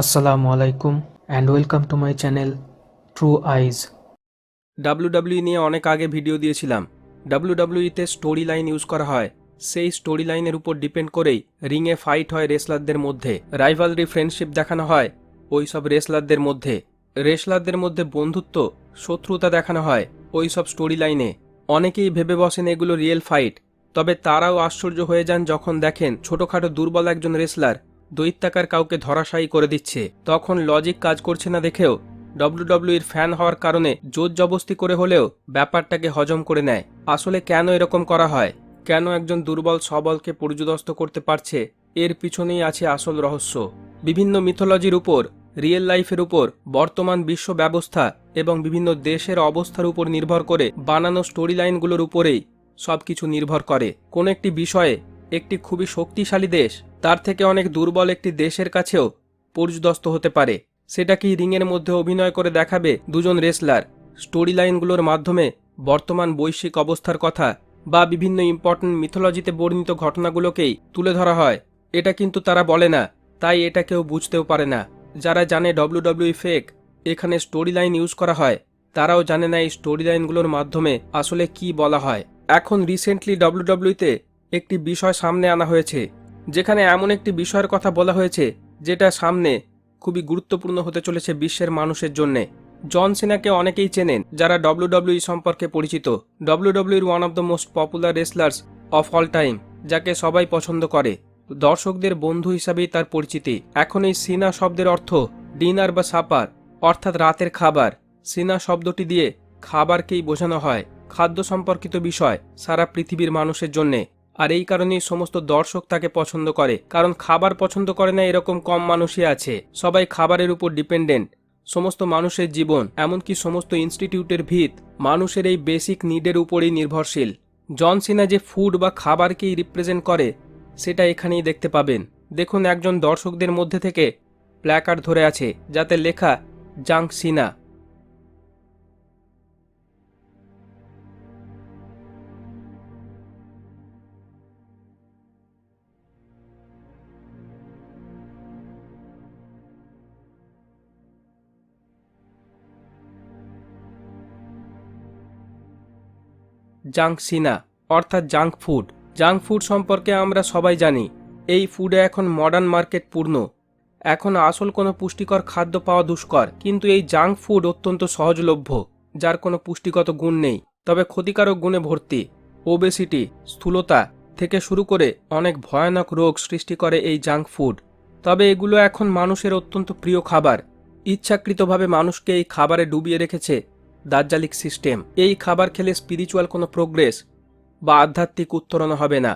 Assalamu alaikum and welcome to my channel, True Eyes. WWE নিয়ে অনেক আগে video দিয়েছিলাম। ডাব্লিউডাব্লিউইতে স্টোরি লাইন ইউজ করা হয়। সেই স্টোরি লাইনের উপর ডিপেন্ড করেই রিংয়ে ফাইট হয় রেসলারদের মধ্যে। রাইভালরি ফ্রেন্ডশিপ দেখানো হয় ওই সব রেসলারদের মধ্যে। রেসলারদের মধ্যে বন্ধুত্ব, শত্রুতা দেখানো হয় ওই সব স্টোরি লাইনে অনেকেই ভেবে বসেন এগুলো রিয়েল ফাইট তবে তারাও আশ্চর্য হয়ে যান যখন দেখেন ছোটখাটো দুর্বল একজন রেসলার দৈত্যাকার কাউকে ধরাশায়ী করে দিচ্ছে। তখন লজিক কাজ করছে না দেখেও ডব্লিউডব্লিউর ফ্যান হওয়ার কারণে জোর জবস্তি করে হলেও ব্যাপারটাকে হজম করে নেয়। আসলে কেন এরকম করা হয়? কেন একজন দুর্বল সবলকে পর্যদস্ত করতে পারছে? এর পিছনেই আছে আসল রহস্য। বিভিন্ন মিথোলজির উপর, রিয়েল লাইফের উপর, বর্তমান বিশ্ব ব্যবস্থা এবং বিভিন্ন দেশের অবস্থার উপর নির্ভর করে বানানো স্টোরি লাইনগুলোর উপরেই সব কিছু নির্ভর করে। কোন একটি বিষয়ে একটি খুবই শক্তিশালী দেশ। তার থেকে অনেক দুর্বল একটি দেশের কাছেও পর্যদস্ত হতে পারে। সেটা কি রিংয়ের মধ্যে অভিনয় করে দেখাবে দুজন রেসলার? স্টোরি লাইনগুলোর মাধ্যমে বর্তমান বৈশ্বিক অবস্থার কথা বা বিভিন্ন ইম্পর্টেন্ট মিথোলজিতে বর্ণিত ঘটনাগুলোকেই তুলে ধরা হয়। এটা কিন্তু তারা বলে না, তাই এটা কেউ বুঝতেও পারে না। যারা জানে ডব্লিউডব্লিউ ফেক, এখানে স্টোরি লাইন ইউজ করা হয়, তারাও জানে না এই স্টোরি লাইনগুলোর মাধ্যমে আসলে কি বলা হয়। এখন রিসেন্টলি ডব্লিউডব্লিউতে একটি বিষয় সামনে আনা হয়েছে, যেখানে এমন একটি বিষয়ের কথা বলা হয়েছে, যেটা সামনে খুবই গুরুত্বপূর্ণ হতে চলেছে বিশ্বের মানুষের জন্যে। জন সিনাকে অনেকেই চেনেন, যারা ডব্লিউডব্লিউ সম্পর্কে পরিচিত। ডব্লিউডব্লিউর one of the most popular wrestlers of all time যাকে সবাই পছন্দ করে। দর্শকদের বন্ধু হিসাবেই তার পরিচিতি। এখন এই সিনা শব্দের অর্থ ডিনার বা সাপার, অর্থাৎ রাতের খাবার। সিনা শব্দটি দিয়ে খাবারকেই বোঝানো হয়। খাদ্য সম্পর্কিত বিষয় সারা পৃথিবীর মানুষের জন্যে। আর এই কারণেই সমস্ত দর্শক তাকে পছন্দ করে। কারণ খাবার পছন্দ করে না এরকম কম মানুষই আছে। সবাই খাবারের উপর ডিপেন্ডেন্ট। সমস্ত মানুষের জীবন, এমনকি সমস্ত ইনস্টিটিউটের ভিত, মানুষের এই বেসিক নিডের উপরেই নির্ভরশীল। জন সিনা যে ফুড বা খাবারকেই রিপ্রেজেন্ট করে, সেটা এখানেই দেখতে পাবেন। দেখুন একজন দর্শকদের মধ্যে থেকে প্ল্যাকার্ড ধরে আছে, যাতে লেখা, জাঙ্ক সিনা। জাঙ্ক সিনা, অর্থাৎ জাঙ্ক ফুড। জাঙ্ক ফুড সম্পর্কে আমরা সবাই জানি, এই ফুডে এখন মডার্ন মার্কেট পূর্ণ। এখন আসল কোনো পুষ্টিকর খাদ্য পাওয়া দুষ্কর, কিন্তু এই জাঙ্ক ফুড অত্যন্ত সহজলভ্য, যার কোনো পুষ্টিগত গুণ নেই, তবে ক্ষতিকারক গুণে ভর্তি। ওবেসিটি স্থূলতা থেকে শুরু করে অনেক ভয়ানক রোগ সৃষ্টি করে এই জাঙ্ক ফুড। তবে এগুলো এখন মানুষের অত্যন্ত প্রিয় খাবার। ইচ্ছাকৃতভাবে মানুষকে এই খাবারে ডুবিয়ে রেখেছে দার্জালিক সিস্টেম। এই খাবার খেলে স্পিরিচুয়াল কোনো প্রোগ্রেস বা আধ্যাত্মিক উত্তরণ হবে না।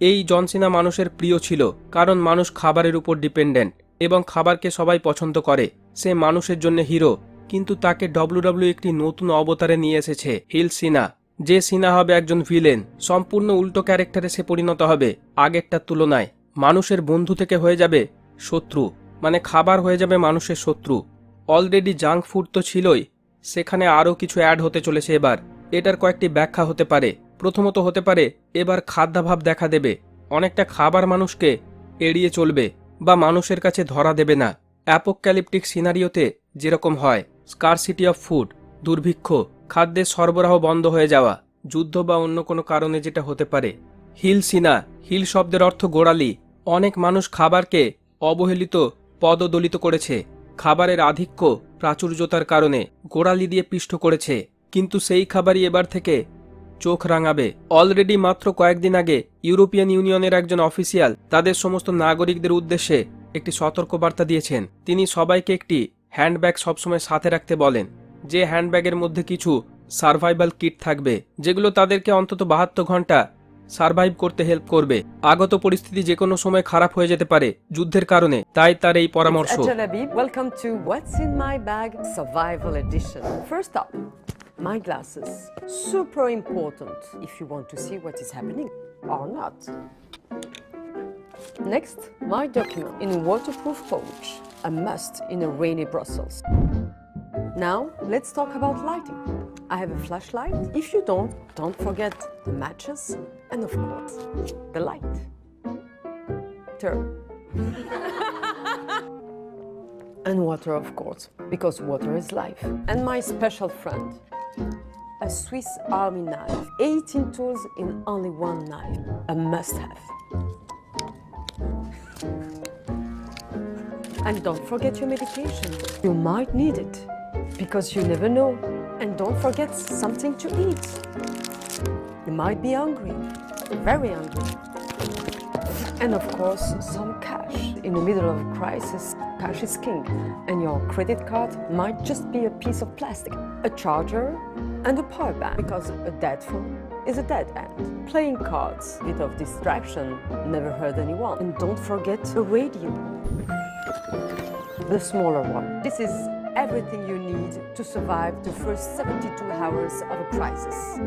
এই জনসিনা মানুষের প্রিয় ছিল, কারণ মানুষ খাবারের উপর ডিপেন্ডেন্ট এবং খাবারকে সবাই পছন্দ করে। সে মানুষের জন্য হিরো, কিন্তু তাকে ডব্লিউডব্লিউ একটি নতুন অবতারে নিয়ে এসেছে, হিল সিনা। যে সিনা হবে একজন ভিলেন, সম্পূর্ণ উল্টো ক্যারেক্টারে সে পরিণত হবে, আগেরটার তুলনায়। মানুষের বন্ধু থেকে হয়ে যাবে শত্রু মানে খাবার হয়ে যাবে মানুষের শত্রু। অলরেডি জাঙ্ক ফুড তো ছিলই সেখানে আরও কিছু অ্যাড হতে চলেছে এবার। এটার কয়েকটি ব্যাখ্যা হতে পারে। প্রথমত হতে পারে, এবার খাদ্যাভাব দেখা দেবে। অনেকটা খাবার মানুষকে এড়িয়ে চলবে বা মানুষের কাছে ধরা দেবে না। অ্যাপোক্যালিপটিক সিনারিওতে যেরকম হয়, স্কারসিটি অফ ফুড, দুর্ভিক্ষ, খাদ্যের সরবরাহ বন্ধ হয়ে যাওয়া, যুদ্ধ বা অন্য কোনো কারণে যেটা হতে পারে। হিল সিনা, হিল শব্দের অর্থ গোড়ালি, অনেক মানুষ খাবারকে অবহেলিত, পদদলিত করেছে। খাবারের আধিক্য প্রাচুর্যতার কারণে গোড়ালি দিয়ে পিষ্ট করেছে, কিন্তু সেই খাবারই এবার থেকে চোখ রাঙাবে। অলরেডি মাত্র কয়েকদিন আগে ইউরোপিয়ান ইউনিয়নের একজন অফিসিয়াল তাদের সমস্ত নাগরিকদের উদ্দেশ্যে একটি সতর্কবার্তা দিয়েছেন। তিনি সবাইকে একটি হ্যান্ডব্যাগ সবসময় সাথে রাখতে বলেন, যে হ্যান্ডব্যাগের মধ্যে কিছু সার্ভাইভাল কিট থাকবে, যেগুলো তাদেরকে অন্তত বাহাত্তর ঘণ্টা সার্ভাইভ করতে হেল্প করবে আগত পরিস্থিতি যে কোনো সময় খারাপ হয়ে যেতে পারে যুদ্ধের কারণে তাই তার এই পরামর্শ Welcome to What's in My Bag Survival. First my glasses. Super important if you want to see what is happening or not. Next, my document in a waterproof pouch. A must in a rainy Brussels. Now, let's talk about lighting. I have a flashlight. If you don't, don't forget the matches and, of course, the light. Turn. And water, of course, because water is life. And my special friend, a Swiss Army knife. 18 tools in only one knife. A must have. And don't forget your medication. You might need it because you never know. And don't forget something to eat. Might be hungry, very hungry. And of course, some cash. In the middle of a crisis, cash is king. And your credit card might just be a piece of plastic, a charger, and a power bank. Because a dead phone is a dead end. Playing cards, bit of distraction, never hurt anyone. And don't forget a radio. The smaller one. This is everything you need to survive the first 72 hours of a crisis.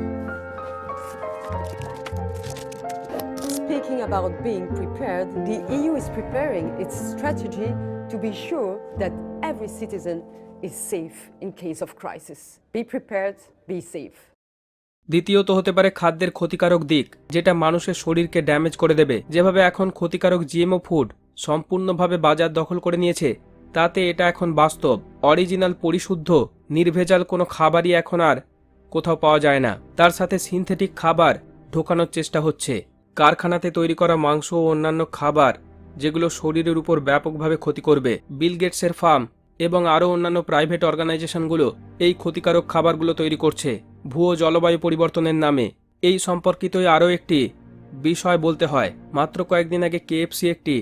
Speaking about being prepared, the EU is preparing its strategy to be sure that every citizen is safe in case of crisis. Be prepared, be safe. দ্বিতীয়ত হতে পারে খাদ্যের ক্ষতিকারক দিক যেটা মানুষের শরীরকে damage করে দেবে যেভাবে এখন ক্ষতিকারক জিএমও ফুড সম্পূর্ণভাবে বাজার দখল করে নিয়েছে তাতে এটা এখন বাস্তব অরিজিনাল পরিশুদ্ধ নির্ভেজাল কোনো খাবারই এখন আর কোথাও পাওয়া যায় না। তার সাথে সিনথেটিক খাবার ঢোকানোর চেষ্টা হচ্ছে। কারখানাতে তৈরি করা মাংস ও অন্যান্য খাবার যেগুলো শরীরের উপর ব্যাপকভাবে ক্ষতি করবে, বিল গেটসের ফার্ম এবং আরও অন্যান্য প্রাইভেট অর্গানাইজেশনগুলো এই ক্ষতিকারক খাবারগুলো তৈরি করছে। ভুয়ো জলবায়ু পরিবর্তনের নামে। এই সম্পর্কিতই আরও একটি বিষয় বলতে হয়। মাত্র কয়েকদিন আগে কেএফসি একটি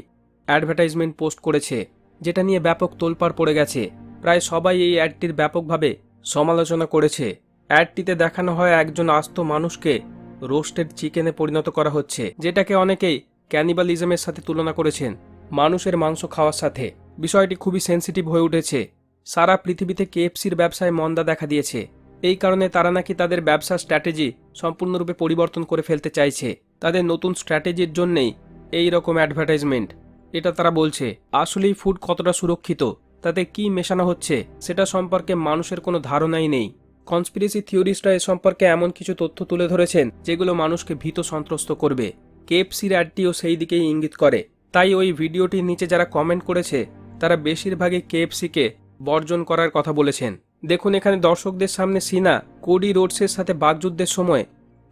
অ্যাডভার্টাইজমেন্ট পোস্ট করেছে, যেটা নিয়ে ব্যাপক তোলপাড় পড়ে গেছে। প্রায় সবাই এই অ্যাডটির ব্যাপকভাবে সমালোচনা করেছে। অ্যাডটিতে দেখানো হয় একজন আস্ত মানুষকে রোস্টেড চিকেনে পরিণত করা হচ্ছে, যেটাকে অনেকেই ক্যানিবালিজমের সাথে তুলনা করেছেন মানুষের মাংস খাওয়ার সাথে। বিষয়টি খুবই সেন্সিটিভ হয়ে উঠেছে। সারা পৃথিবীতে কেএফসির ব্যবসায় মন্দা দেখা দিয়েছে। এই কারণে তারা নাকি তাদের ব্যবসার স্ট্র্যাটেজি সম্পূর্ণরূপে পরিবর্তন করে ফেলতে চাইছে। তাদের নতুন স্ট্র্যাটেজির জন্যেই এই রকম অ্যাডভার্টাইজমেন্ট। এটা তারা বলছে, আসলেই ফুড কতটা সুরক্ষিত? তাতে কি মেশানো হচ্ছে? সেটা সম্পর্কে মানুষের কোনো ধারণাই নেই। কনস্পিরেসি থিওরিস্টরা এ সম্পর্কে এমন কিছু তথ্য তুলে ধরেছেন, যেগুলো মানুষকে ভীত সন্ত্রস্ত করবে। কেএফসির অ্যাডটিও সেই দিকেই ইঙ্গিত করে। তাই ওই ভিডিওটির নিচে যারা কমেন্ট করেছে, তারা বেশিরভাগই কেএফসিকে বর্জন করার কথা বলেছেন। দেখুন এখানে দর্শকদের সামনে সিনা, কোডি রোডসের সাথে বাগযুদ্ধের সময়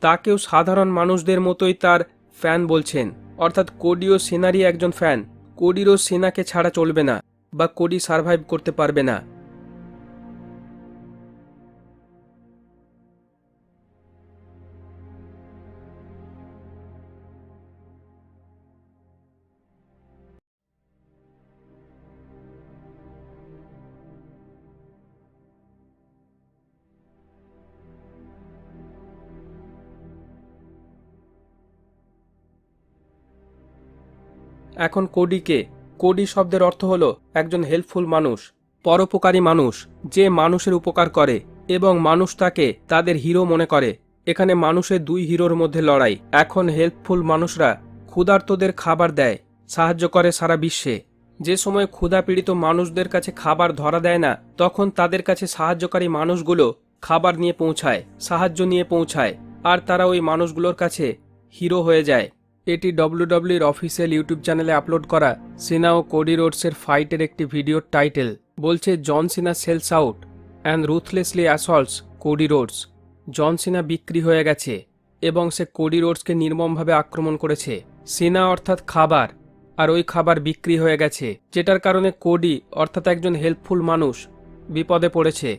তাকেও সাধারণ মানুষদের মতোই তার ফ্যান বলছেন। অর্থাৎ কোডিও সিনারই একজন ফ্যান। কোডিরও সিনাকে ছাড়া চলবে না বা কোডি সার্ভাইভ করতে পারবে না। এখন কোডিকে কোডি শব্দের অর্থ হলো একজন হেল্পফুল মানুষ, পরোপকারী মানুষ, যে মানুষের উপকার করে এবং মানুষ তাকে তাদের হিরো মনে করে। এখানে মানুষের দুই হিরোর মধ্যে লড়াই। এখন হেল্পফুল মানুষরা ক্ষুধার্তদের খাবার দেয়, সাহায্য করে সারা বিশ্বে। যে সময় ক্ষুধা পীড়িত মানুষদের কাছে খাবার ধরা দেয় না, তখন তাদের কাছে সাহায্যকারী মানুষগুলো খাবার নিয়ে পৌঁছায়, সাহায্য নিয়ে পৌঁছায়, আর তারা ওই মানুষগুলোর কাছে হিরো হয়ে যায়। এটি ডব্লিউডব্লিউর অফিসিয়াল ইউটিউব চ্যানেলে আপলোড করা সিনা ও কোডি রোডসের ফাইটের একটি ভিডিওর টাইটেল। বলছে, John Cena sells out and ruthlessly assaults Cody Rhodes. John Cena বিক্রি হয়ে গেছে এবং সে কোডি রোডসকে নির্মমভাবে আক্রমণ করেছে। সিনা অর্থাৎ খাবার, আর ওই খাবার বিক্রি হয়ে গেছে, যেটার কারণে কোডি অর্থাৎ একজন হেল্পফুল মানুষ বিপদে পড়েছে।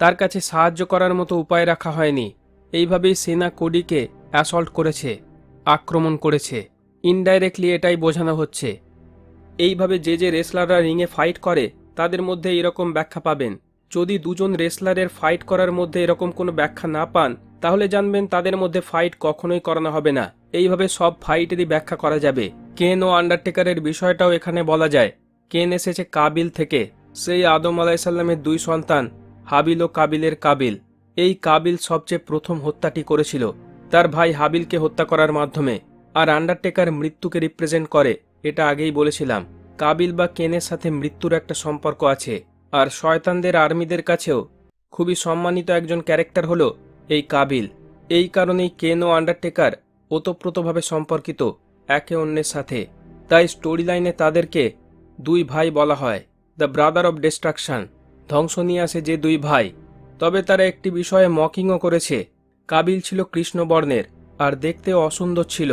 তার কাছে সাহায্য করার মতো উপায় রাখা হয়নি। এইভাবেই সেনা কোডিকে অ্যাসল্ট করেছে। আক্রমণ করেছে। ইনডাইরেক্টলি এটাই বোঝানো হচ্ছে। এইভাবে যে যে রেসলাররা রিংয়ে ফাইট করে, তাদের মধ্যে এরকম ব্যাখ্যা পাবেন। যদি দুজন রেসলারের ফাইট করার মধ্যে এরকম কোনো ব্যাখ্যা না পান, তাহলে জানবেন তাদের মধ্যে ফাইট কখনোই করানো হবে না। এইভাবে সব ফাইটেরই ব্যাখ্যা করা যাবে। কেন ও আন্ডারটেকারের বিষয়টাও এখানে বলা যায়। কেন এসেছে কাবিল থেকে। সেই আদম আলাইসাল্লামের দুই সন্তান, হাবিল ও কাবিলের কাবিল। এই কাবিল সবচেয়ে প্রথম হত্যাটি করেছিল। তার ভাই হাবিলকে হত্যা করার মাধ্যমে, আর আন্ডারটেকার মৃত্যুকে রিপ্রেজেন্ট করে, এটা আগেই বলেছিলাম। কাবিল বা কেনের সাথে মৃত্যুর একটা সম্পর্ক আছে, আর শয়তানদের আর্মিদের কাছেও খুবই সম্মানিত একজন ক্যারেক্টার হলো এই কাবিল। এই কারণেই কেন ও আন্ডারটেকার ওতপ্রোতভাবে সম্পর্কিত একে অন্যের সাথে। তাই স্টোরি লাইনে তাদেরকে দুই ভাই বলা হয়, দ্য ব্রাদার অব ডিস্ট্রাকশন ধ্বংস নিয়ে আসে যে দুই ভাই তবে তারা একটি বিষয়ে মকিংও করেছে। কাবিল ছিল কৃষ্ণবর্ণের, আর দেখতে অসুন্দর ছিল।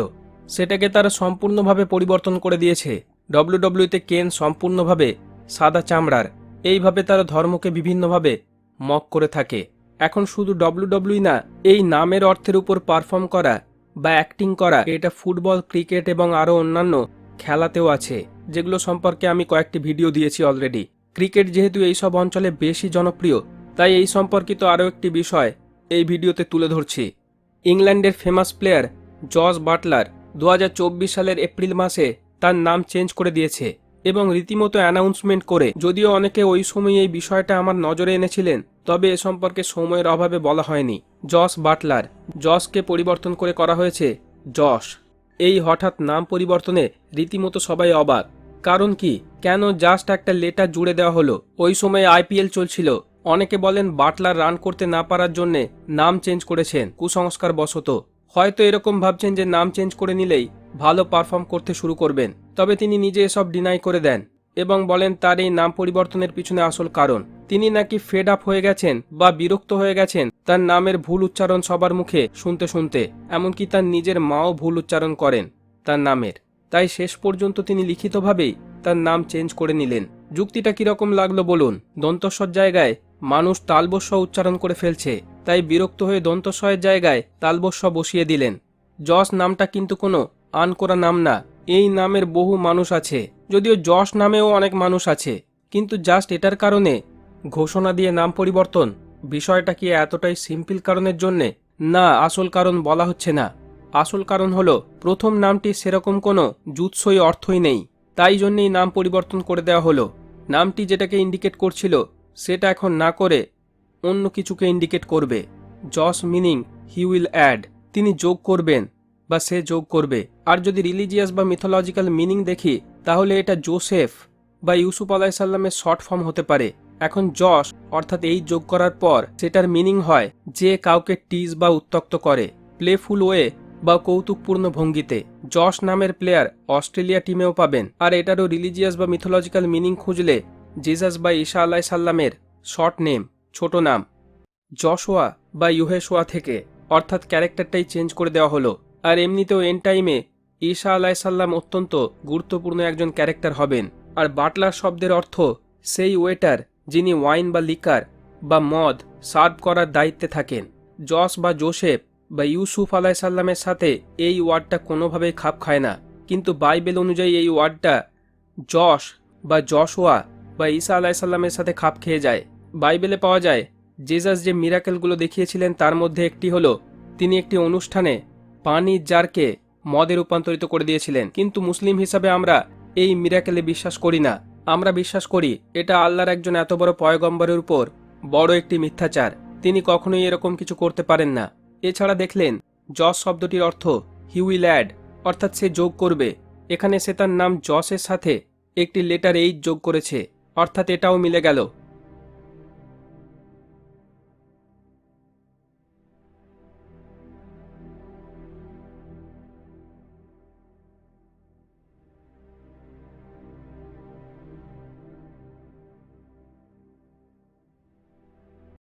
সেটাকে তারা সম্পূর্ণভাবে পরিবর্তন করে দিয়েছে। ডব্লিউডব্লিউতে কেন সম্পূর্ণভাবে সাদা চামড়ার, এইভাবে তারা ধর্মকে বিভিন্নভাবে মক করে থাকে। এখন শুধু ডব্লিউডব্লিউ না, এই নামের অর্থের উপর পারফর্ম করা বা অ্যাক্টিং করা, এটা ফুটবল, ক্রিকেট এবং আরও অন্যান্য খেলাতেও আছে, যেগুলো সম্পর্কে আমি কয়েকটি ভিডিও দিয়েছি অলরেডি। ক্রিকেট যেহেতু এইসব অঞ্চলে বেশি জনপ্রিয়, তাই এই সম্পর্কিত আরও একটি বিষয় এই ভিডিওতে তুলে ধরছি। ইংল্যান্ডের ফেমাস প্লেয়ার জর্জ বাটলার দু হাজার চব্বিশ সালের এপ্রিল মাসে তার নাম চেঞ্জ করে দিয়েছে এবং রীতিমতো অ্যানাউন্সমেন্ট করে, যদিও অনেকে ওই সময় এই বিষয়টা আমার নজরে এনেছিলেন, তবে এ সম্পর্কে সময়ের অভাবে বলা হয়নি। জস বাটলার জসকে পরিবর্তন করে করা হয়েছে জশ। এই হঠাৎ নাম পরিবর্তনে রীতিমতো সবাই অবাক। কারণ কি? কেন জাস্ট একটা লেটার জুড়ে দেওয়া হলো? ওই সময় আইপিএল চলছিল। অনেকে বলেন বাটলার রান করতে না পারার জন্যে নাম চেঞ্জ করেছেন। কুসংস্কার বশত। হয়তো এরকম ভাবছেন যে নাম চেঞ্জ করে নিলেই ভালো পারফর্ম করতে শুরু করবেন। তবে তিনি নিজে এসব ডিনাই করে দেন এবং বলেন তার এই নাম পরিবর্তনের পিছনে আসল কারণ। তিনি নাকি ফেড আপ হয়ে গেছেন বা বিরক্ত হয়ে গেছেন তার নামের ভুল উচ্চারণ সবার মুখে শুনতে শুনতে, এমনকি তার নিজের মাও ভুল উচ্চারণ করেন তার নামের। তাই শেষ পর্যন্ত তিনি লিখিতভাবেই তার নাম চেঞ্জ করে নিলেন। যুক্তিটা কীরকম লাগল বলুন। দন্তস্বর জায়গায় মানুষ তালবস্য উচ্চারণ করে ফেলছে, তাই বিরক্ত হয়ে দন্তস্বয়ের জায়গায় তালবস্য বসিয়ে দিলেন। যশ নামটা কিন্তু কোনো আন করা নাম না, এই নামের বহু মানুষ আছে, যদিও যশ নামেও অনেক মানুষ আছে। কিন্তু জাস্ট এটার কারণে ঘোষণা দিয়ে নাম পরিবর্তন, বিষয়টা কি এতটাই সিম্পল কারণের জন্যে, না আসল কারণ বলা হচ্ছে না। আসল কারণ হলো, প্রথম নামটি সেরকম কোনো জুৎসই অর্থই নেই, তাই জন্যেই নাম পরিবর্তন করে দেওয়া হলো। নামটি যেটাকে ইন্ডিকেট করছিল সেটা এখন না করে অন্য কিছুকে ইন্ডিকেট করবে। জস মিনিং হি উইল অ্যাড তিনি যোগ করবেন বা সে যোগ করবে। আর যদি রিলিজিয়াস বা মিথোলজিক্যাল মিনিং দেখি, তাহলে এটা জোসেফ বা ইউসুফ আলাইসাল্লামের শর্ট ফর্ম হতে পারে। এখন যশ অর্থাৎ এই যোগ করার পর, সেটার মিনিং হয় যে কাউকে টিজ বা উত্তক্ত করে প্লেফুল ওয়ে বা কৌতুকপূর্ণ ভঙ্গিতে। যশ নামের প্লেয়ার অস্ট্রেলিয়া টিমেও পাবেন। আর এটারও রিলিজিয়াস বা মিথোলজিক্যাল মিনিং খুঁজলে জিজাস বা ঈশা আলাহ সাল্লামের শর্ট নেম, ছোট নাম। জশোয়া বা ইউহেশোয়া থেকে অর্থাৎ ক্যারেক্টারটাই চেঞ্জ করে দেওয়া হলো। আর এমনিতেও এন টাইমে ঈশা আলাহ সাল্লাম অত্যন্ত গুরুত্বপূর্ণ একজন ক্যারেক্টার হবেন। আর বাটলার শব্দের অর্থ সেই ওয়েটার যিনি ওয়াইন বা লিকার বা মদ সার্ভ করার দায়িত্বে থাকেন। জস বা জোসেফ বা ইউসুফ আলাহ সাল্লামের সাথে এই ওয়ার্ডটা কোনোভাবেই খাপ খায় না। কিন্তু বাইবেল অনুযায়ী এই ওয়ার্ডটা যশ বা যশোয়া বা ঈসা আলাইসাল্লামের সাথে খাপ খেয়ে যায়। বাইবেলে পাওয়া যায় জেজাস যে মিরাকেলগুলো দেখিয়েছিলেন, তার মধ্যে একটি হলো, তিনি একটি অনুষ্ঠানে পানির জারকে মদে রূপান্তরিত করে দিয়েছিলেন। কিন্তু মুসলিম হিসাবে আমরা এই মিরাকেলে বিশ্বাস করি না। আমরা বিশ্বাস করি, এটা আল্লাহর একজন এত বড় পয়গম্বরের উপর বড় একটি মিথ্যাচার। তিনি কখনোই এরকম কিছু করতে পারেন না। এছাড়া দেখলেন জস শব্দটির অর্থ হি উইল অ্যাড অর্থাৎ সে যোগ করবে। এখানে সে তার নাম জসের সাথে একটি লেটার এইচ যোগ করেছে। অর্থাৎ এটাও মিলে গেল।